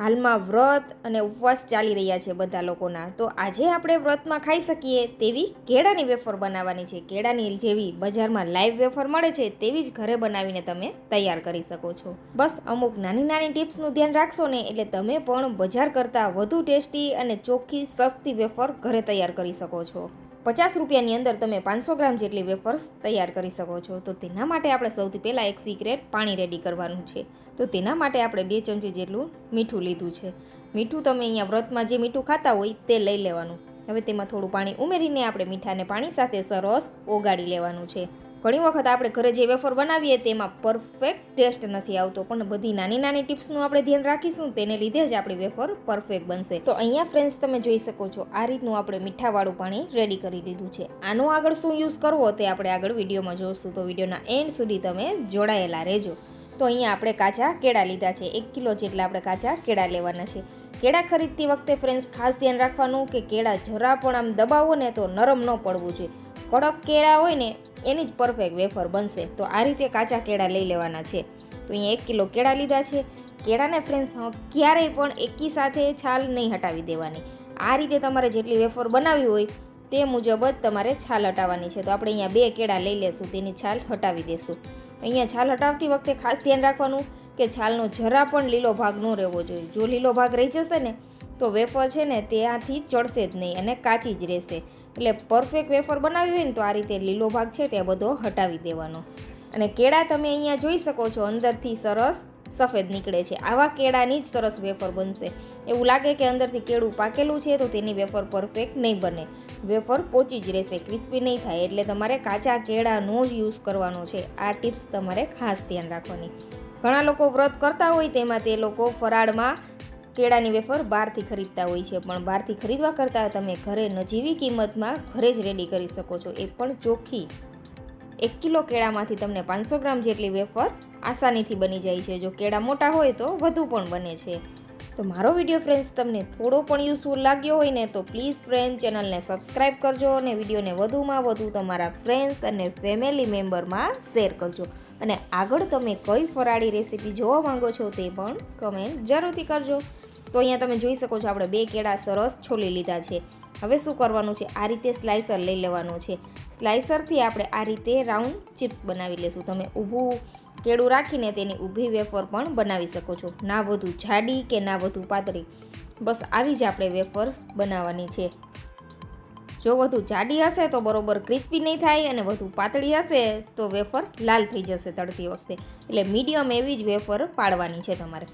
હાલમાં વ્રત અને ઉપવાસ ચાલી રહ્યા છે બધા લોકોના. તો આજે આપણે વ્રતમાં ખાઈ શકીએ તેવી કેળાની વેફર બનાવવાની છે. કેળાની જેવી બજારમાં લાઈવ વેફર મળે છે તેવી જ ઘરે બનાવીને તમે તૈયાર કરી શકો છો. બસ અમુક નાની નાની ટિપ્સનું ધ્યાન રાખશો ને એટલે તમે પણ બજાર કરતાં વધુ ટેસ્ટી અને ચોખ્ખી, સસ્તી વેફર ઘરે તૈયાર કરી શકો છો. પચાસ રૂપિયાની અંદર તમે પાંચસો ગ્રામ જેટલી વેફર્સ તૈયાર કરી શકો છો. તો તેના માટે આપણે સૌથી પહેલાં એક સિક્રેટ પાણી રેડી કરવાનું છે. તો તેના માટે આપણે બે ચમચી જેટલું મીઠું લીધું છે. મીઠું તમે અહીંયા વ્રતમાં જે મીઠું ખાતા હોય તે લઈ લેવાનું. હવે તેમાં થોડું પાણી ઉમેરીને આપણે મીઠાને પાણી સાથે સરસ ઓગાળી લેવાનું છે. ઘણી વખત આપણે ઘરે જે વેફર બનાવીએ તેમાં પરફેક્ટ ટેસ્ટ નથી આવતો, પણ બધી નાની નાની ટિપ્સનું આપણે ધ્યાન રાખીશું, તેને લીધે જ આપણી વેફર પરફેક્ટ બનશે. તો અહીંયા ફ્રેન્ડ્સ તમે જોઈ શકો છો, આ રીતનું આપણે મીઠાવાળું પાણી રેડી કરી લીધું છે. આનો આગળ શું યુઝ કરવો તે આપણે આગળ વિડીયોમાં જોઈશું તો વિડીયોના એન્ડ સુધી તમે જોડાયેલા રહેજો. તો અહીંયા આપણે કાચા કેળા લીધા છે. એક કિલો જેટલા આપણે કાચા કેળા લેવાના છે. કેળા ખરીદતી વખતે ફ્રેન્ડ્સ ખાસ ધ્યાન રાખવાનું કે કેળા જરા પણ આમ દબાવો ને તો નરમ ન પડવું જોઈએ. કડક કેળા હોય ને, એની જ પરફેક્ટ વેફર બનશે. તો આ રીતે કાચા કેળા લઈ લેવાના છે. તો અહીંયા એક કિલો કેળા લીધા છે. કેળાને ફ્રેન્ડ્સ ક્યારેય પણ એકી સાથે છાલ નહીં હટાવી દેવાની. આ રીતે તમારે જેટલી વેફર બનાવવી હોય, તે મુજબ જ તમારે છાલ હટાવવાની છે. તો આપણે અહીંયા બે કેળા લઈ લેશું, તેની છાલ હટાવી દેશું. અહીંયા છાલ હટાવતી વખતે ખાસ ધ્યાન રાખવાનું કે છાલનો જરા પણ લીલો ભાગ ન રહેવો જોઈએ. જો લીલો ભાગ રહી જશે ને, તો વેફર છે ને, ત્યાંથી ચડશે જ નહીં અને કાચી જ રહેશે. એટલે પરફેક્ટ વેફર બનાવ્યું હોય ને તો આ રીતે લીલો ભાગ છે તે બધો હટાવી દેવાનો. અને કેળા તમે અહીંયા જોઈ શકો છો, અંદરથી સરસ સફેદ નીકળે છે. આવા કેળાની જ સરસ વેફર બનશે. એવું લાગે કે અંદરથી કેળું પાકેલું છે તો તેની વેફર પરફેક્ટ નહીં બને. વેફર પોચી જ રહેશે ક્રિસ્પી નહીં થાય. એટલે તમારે કાચા કેળાનો જ યુઝ કરવાનો છે. આ ટિપ્સ તમારે ખાસ ધ્યાન રાખવાની. ઘણા લોકો વ્રત કરતા હોય તેમાં તે લોકો ફરાળમાં કેળાની વેફર બહારથી ખરીદતા હોય છે, પણ બહારથી ખરીદવા કરતાં તમે ઘરે નજીવી કિંમતમાં ઘરે જ રેડી કરી શકો છો. એ પણ ચોખ્ખી. એક કિલો કેળામાંથી તમને પાંચસો ગ્રામ જેટલી વેફર આસાનીથી બની જાય છે. જો કેળા મોટા હોય તો વધુ પણ બને છે. તો મારો વીડિયો ફ્રેન્ડ્સ તમને થોડો પણ યુઝફુલ લાગ્યો હોય ને તો પ્લીઝ ફ્રેન્ડ ચેનલને સબસ્ક્રાઈબ કરજો અને વિડીયોને વધુમાં વધુ તમારા ફ્રેન્ડ્સ અને ફેમિલી મેમ્બરમાં શેર કરજો. અને આગળ તમે કઈ ફરાળી રેસીપી જોવા માંગો છો તે પણ કમેન્ટ જરૂરથી કરજો. તો અહીંયા તમે જોઈ શકો છો, આપણે બે કેળા સરસ છોલી લીધા છે. હવે શું કરવાનું છે? આ રીતે સ્લાઇસર લઈ લેવાનું છે. સ્લાઇસરથી આપણે આ રીતે રાઉન્ડ ચિપ્સ બનાવી લેશું. તમે ઊભું કેળું રાખીને તેની ઊભી વેફર પણ બનાવી શકો છો. ના વધુ જાડી કે ના વધુ પાતળી. બસ આવી જ આપણે વેફર્સ બનાવવાની છે. જો વધુ જાડી હશે તો બરોબર ક્રિસ્પી નહીં થાય અને વધુ પાતળી હશે તો વેફર લાલ થઈ જશે તળતી વખતે. એટલે મીડિયમ એવી જ વેફર પાડવાની છે તમારે.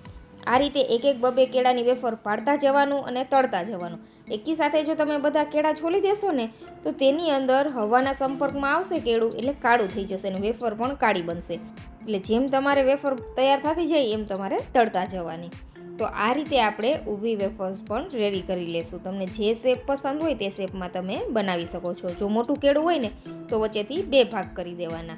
આ રીતે એક એક બબે કેળાની વેફર પાડતા જવાનું અને તળતા જવાનું. એકી સાથે જો તમે બધા કેળા છોલી દેશો ને, તો તેની અંદર હવાના સંપર્કમાં આવશે કેળું, એટલે કાળું થઈ જશે અને વેફર પણ કાળી બનશે. એટલે જેમ તમારે વેફર તૈયાર થતી જાય, એમ તમારે તળતા જવાની. તો આ રીતે આપણે ઊભી વેફર્સ પણ રેડી કરી લેશું. તમને જે શેપ પસંદ હોય તે શેપમાં તમે બનાવી શકો છો. જો મોટું કેળું હોય ને, તો વચ્ચેથી બે ભાગ કરી દેવાના.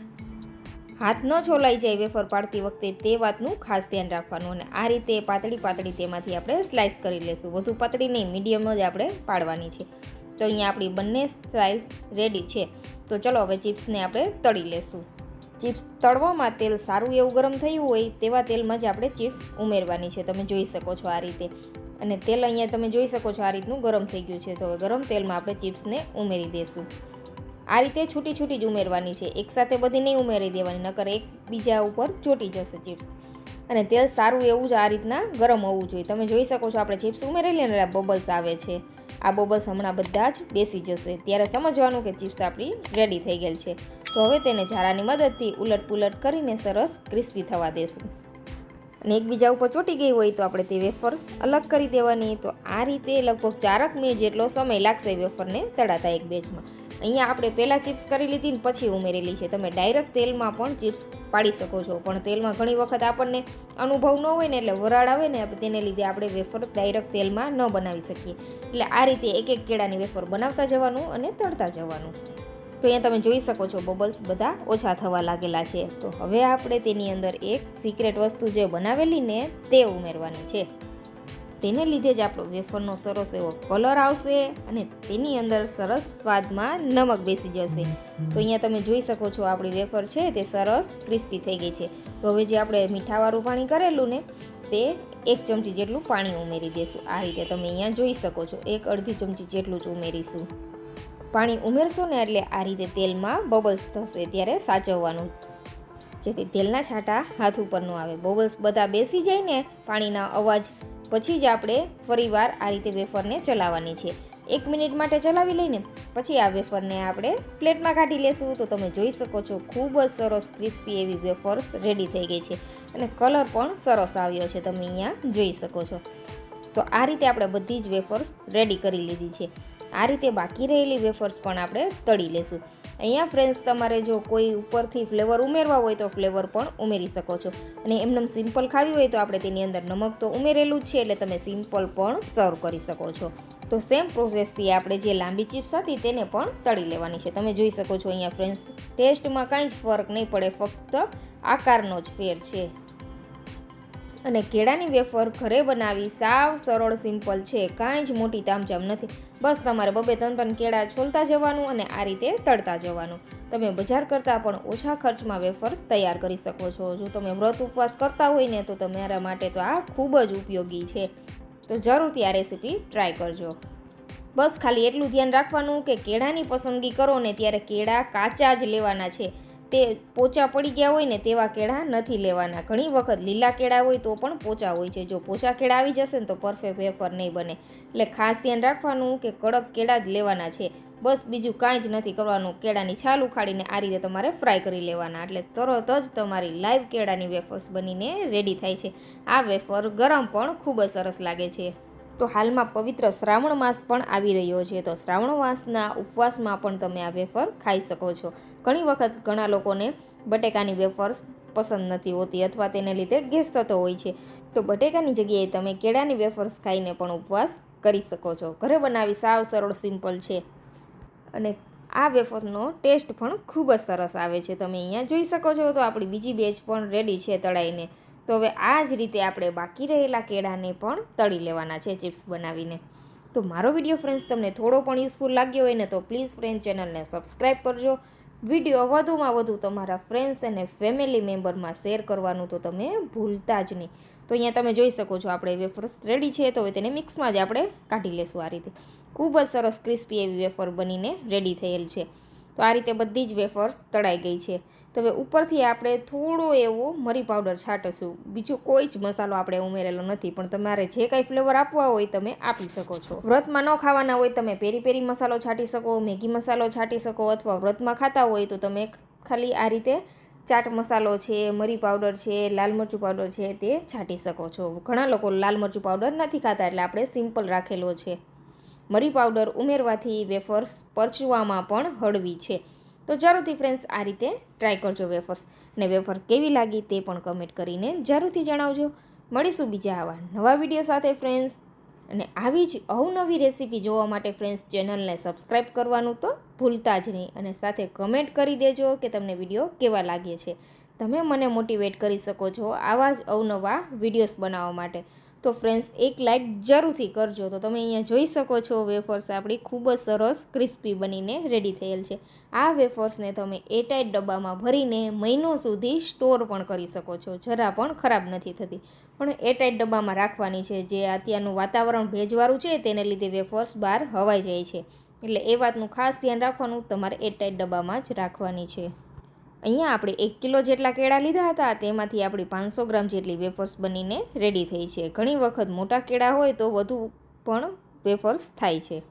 હાથ ન છોલાઈ જાય વેફર પાડતી વખતે તે વાતનું ખાસ ધ્યાન રાખવાનું અને આ રીતે પાતળી પાતળી તેમાંથી આપણે સ્લાઇસ કરી લેશું. વધુ પાતળી નહીં મીડિયમ જ આપણે પાડવાની છે. તો અહીંયા આપણી બંને સ્લાઇસ રેડી છે. તો ચલો હવે ચિપ્સને આપણે તળી લેશું. ચિપ્સ તળવામાં તેલ સારું એવું ગરમ થયું હોય તેવા તેલમાં જ આપણે ચિપ્સ ઉમેરવાની છે. તમે જોઈ શકો છો આ રીતે. અને તેલ અહીંયા તમે જોઈ શકો છો આ રીતનું ગરમ થઈ ગયું છે. તો હવે ગરમ તેલમાં આપણે ચિપ્સને ઉમેરી દઈશું આ રીતે છૂટી છૂટી જ ઉમેરવાની છે. એકસાથે બધી નહીં ઉમેરી દેવાની, નકર એક બીજા ઉપર ચોટી જશે ચિપ્સ. અને તેલ સારું એવું જ આ રીતના ગરમ હોવું જોઈએ. તમે જોઈ શકો છો આપણે ચિપ્સ ઉમેરેલી અને બબલ્સ આવે છે. આ બબલ્સ હમણાં બધા જ બેસી જશે. ત્યારે સમજવાનું કે ચિપ્સ આપણી રેડી થઈ ગયેલ છે. તો હવે તેને ઝારાની મદદથી ઉલટ પુલટ કરીને સરસ ક્રિસ્પી થવા દેશું. અને એકબીજા ઉપર ચોટી ગઈ હોય તો આપણે તે વેફર્સ અલગ કરી દેવાની. તો આ રીતે લગભગ ચારક મિનિટ જેટલો સમય લાગશે વેફરને તળાતા એક બેચમાં અહીંયા આપણે પહેલાં ચિપ્સ કરી લીધી ને પછી ઉમેરેલી છે. તમે ડાયરેક્ટ તેલમાં પણ ચિપ્સ પાડી શકો છો. પણ તેલમાં ઘણી વખત આપણને અનુભવ ન હોય ને એટલે વરાળ આવે ને તેને લીધે આપણે વેફર ડાયરેક્ટ તેલમાં ન બનાવી શકીએ. એટલે આ રીતે એક એક કેળાની વેફર બનાવતા જવાનું અને તળતા જવાનું. તો અહીંયા તમે જોઈ શકો છો બબલ્સ બધા ઓછા થવા લાગેલા છે. તો હવે આપણે તેની અંદર એક સિક્રેટ વસ્તુ જે બનાવેલી ને, તે ઉમેરવાની છે. તેને લીધે જ આપણો વેફરનો સરસ એવો કલર આવશે અને તેની અંદર સરસ સ્વાદમાં નમક બેસી જશે. તો અહીંયા તમે જોઈ શકો છો આપણી વેફર છે તે સરસ ક્રિસ્પી થઈ ગઈ છે. તો હવે જે આપણે મીઠાવાળું પાણી કરેલું ને, તે એક ચમચી જેટલું પાણી ઉમેરી દેશું. આ રીતે તમે અહીંયા જોઈ શકો છો, એક અડધી ચમચી જેટલું જ ઉમેરીશું. પાણી ઉમેરશો ને એટલે આ રીતે તેલમાં બબલ્સ થશે ત્યારે સાચવવાનું. જેથી તેલના છાંટા હાથ ઉપર ન આવે. બબલ્સ બધા બેસી જાય ને, પાણીના અવાજ પછી જ આપણે ફરીવાર આ રીતે વેફરને ચલાવવાની છે. એક મિનિટ માટે ચલાવી લઈને પછી આ વેફરને આપણે પ્લેટમાં કાઢી લેશું. તો તમે જોઈ શકો છો, ખૂબ જ સરસ ક્રિસ્પી એવી વેફર્સ રેડી થઈ ગઈ છે. અને કલર પણ સરસ આવ્યો છે, તમે અહીંયા જોઈ શકો છો. તો આ રીતે આપણે બધી જ વેફર્સ રેડી કરી લીધી છે. આ રીતે બાકી રહેલી વેફર્સ પણ આપણે તળી લેશું. અહીંયા ફ્રેન્ડ્સ તમારે જો કોઈ ઉપરથી ફ્લેવર ઉમેરવા હોય તો ફ્લેવર પણ ઉમેરી શકો છો. અને એમને સિમ્પલ ખાવી હોય તો આપણે તેની અંદર નમક તો ઉમેરેલું જ છે, એટલે તમે સિમ્પલ પણ સર્વ કરી શકો છો. તો સેમ પ્રોસેસથી આપણે જે લાંબી ચિપ્સ હતી તેને પણ તળી લેવાની છે. તમે જોઈ શકો છો અહીંયા ફ્રેન્ડ્સ ટેસ્ટમાં કાંઈ જ ફરક નહીં પડે, ફક્ત આકારનો જ ફેર છે. અને કેળાની વેફર ઘરે બનાવી સાવ સરળ સિમ્પલ છે. કાંઈ જ મોટી તામઝામ નથી. બસ તમારે બબે ત્રણ ત્રણ કેળા છોલતા જવાનું અને આ રીતે તળતા જવાનું. તમે બજાર કરતાં પણ ઓછા ખર્ચમાં વેફર તૈયાર કરી શકો છો. જો તમે વ્રત ઉપવાસ કરતા હોય ને, તો તમારા માટે તો આ ખૂબ જ ઉપયોગી છે. તો જરૂરથી આ રેસીપી ટ્રાય કરજો. બસ ખાલી એટલું ધ્યાન રાખવાનું કે કેળાની પસંદગી કરો ને, ત્યારે કેળા કાચા જ લેવાના છે. તે પોચા પડી ગયા હોય ને તેવા કેળા નથી લેવાના. ઘણી વખત લીલા કેળા હોય તો પણ પોચા હોય છે. જો પોચા કેળા આવી જશે ને તો પરફેક્ટ વેફર નહીં બને. એટલે ખાસ ધ્યાન રાખવાનું કે કડક કેળા જ લેવાના છે. બસ બીજું કાંઈ જ નથી કરવાનું. કેળાની છાલ ઉખાડીને આ રીતે તમારે ફ્રાય કરી લેવાના. એટલે તરત જ તમારી લાઈવ કેળાની વેફર્સ બનીને રેડી થાય છે. આ વેફર ગરમ પણ ખૂબ જ સરસ લાગે છે. તો હાલમાં પવિત્ર શ્રાવણ માસ પણ આવી રહ્યો છે. તો શ્રાવણ માસના ઉપવાસમાં પણ તમે આ વેફર ખાઈ શકો છો. ઘણી વખત ઘણા લોકોને બટેકાની વેફર્સ પસંદ નથી હોતી અથવા તેને લીધે ગેસ થતો હોય છે. તો બટેકાની જગ્યાએ તમે કેળાની વેફર્સ ખાઈને પણ ઉપવાસ કરી શકો છો. ઘરે બનાવી સાવ સરળ, સિમ્પલ છે. અને આ વેફરનો ટેસ્ટ પણ ખૂબ જ સરસ આવે છે. તમે અહીંયા જોઈ શકો છો. તો આપણી બીજી બેચ પણ રેડી છે તળાઈને. તો હવે આ જ રીતે આપણે બાકી રહેલા કેળાને પણ તળી લેવાના છે ચિપ્સ બનાવીને. તો મારો વીડિયો ફ્રેન્ડ્સ તમને થોડો પણ યુઝફુલ લાગ્યો હોય ને તો પ્લીઝ ફ્રેન્ડ ચેનલને સબસ્ક્રાઈબ કરજો. વીડિયો વધુમાં વધુ તમારા ફ્રેન્ડ્સ અને ફેમિલી મેમ્બરમાં શેર કરવાનું તો તમે ભૂલતા જ નહીં. તો અહીંયા તમે જોઈ શકો છો આપણે વેફર્સ રેડી છે તો હવે તેને મિક્સમાં જ આપણે કાઢી લેશું આ રીતે. ખૂબ જ સરસ ક્રિસ્પી એવી વેફર બનીને રેડી થયેલ છે. તો આ રીતે બધી જ વેફર્સ તળાઈ ગઈ છે. તો હવે ઉપરથી આપણે થોડો એવો મરી પાવડર છાંટીશું. બીજો કોઈ જ મસાલો આપણે ઉમેરેલો નથી, પણ તમારે જે કાંઈ ફ્લેવર આપવા હોય તમે આપી શકો છો. વ્રતમાં ન ખાવાના હોય તમે પેરી પેરી મસાલો છાંટી શકો, મેગી મસાલો છાંટી શકો અથવા વ્રતમાં ખાતા હોય તો તમે ખાલી આ રીતે ચાટ મસાલો છે, મરી પાવડર છે, લાલ મરચું પાવડર છે તે છાંટી શકો છો. ઘણા લોકો લાલ મરચું પાવડર નથી ખાતા એટલે આપણે સિમ્પલ રાખેલો છે. મરી પાવડર ઉમેરવાથી વેફર્સ પરચવામાં પણ હળવી છે. તો જરૂરથી ફ્રેન્ડ્સ આ રીતે ટ્રાય કરજો વેફર્સ. ને વેફર કેવી લાગી તે પણ કમેન્ટ કરીને જરૂરથી જણાવજો. મળીશું બીજા આવા નવા વીડિયો સાથે ફ્રેન્ડ્સ અને આવી જ અવનવી રેસીપી જોવા માટે ફ્રેન્ડ્સ ચેનલને સબસ્ક્રાઈબ કરવાનું તો ભૂલતા જ નહીં. અને સાથે કમેન્ટ કરી દેજો કે તમને વીડિયો કેવા લાગે છે. તમે મને મોટિવેટ કરી શકો છો આવા જ અવનવા વિડીયોઝ બનાવવા માટે. તો ફ્રેન્ડ્સ એક લાઇક જરૂરથી કરજો. તો તમે અહીંયા જોઈ શકો છો વેફર્સ આપણી ખૂબ જ સરસ ક્રિસ્પી બનીને રેડી થયેલ છે. આ વેફર્સને તમે એટાઈટ ડબ્બામાં ભરીને મહિનો સુધી સ્ટોર પણ કરી શકો છો. જરા પણ ખરાબ નથી થતી. પણ એટાઇટ ડબ્બામાં રાખવાની છે. જે અત્યારનું વાતાવરણ ભેજવાળું છે, તેને લીધે વેફર્સ બહાર હવાઈ જાય છે. એટલે એ વાતનું ખાસ ધ્યાન રાખવાનું તમારે એટાઈટ ડબ્બામાં જ રાખવાની છે. અહીંયા આપણે એક કિલો જેટલા કેળા લીધા હતા, તેમાંથી આપણી પાંચસો ગ્રામ જેટલી વેફર્સ બનીને રેડી થઈ છે. ઘણી વખત મોટા કેળા હોય તો વધુ પણ વેફર્સ થાય છે.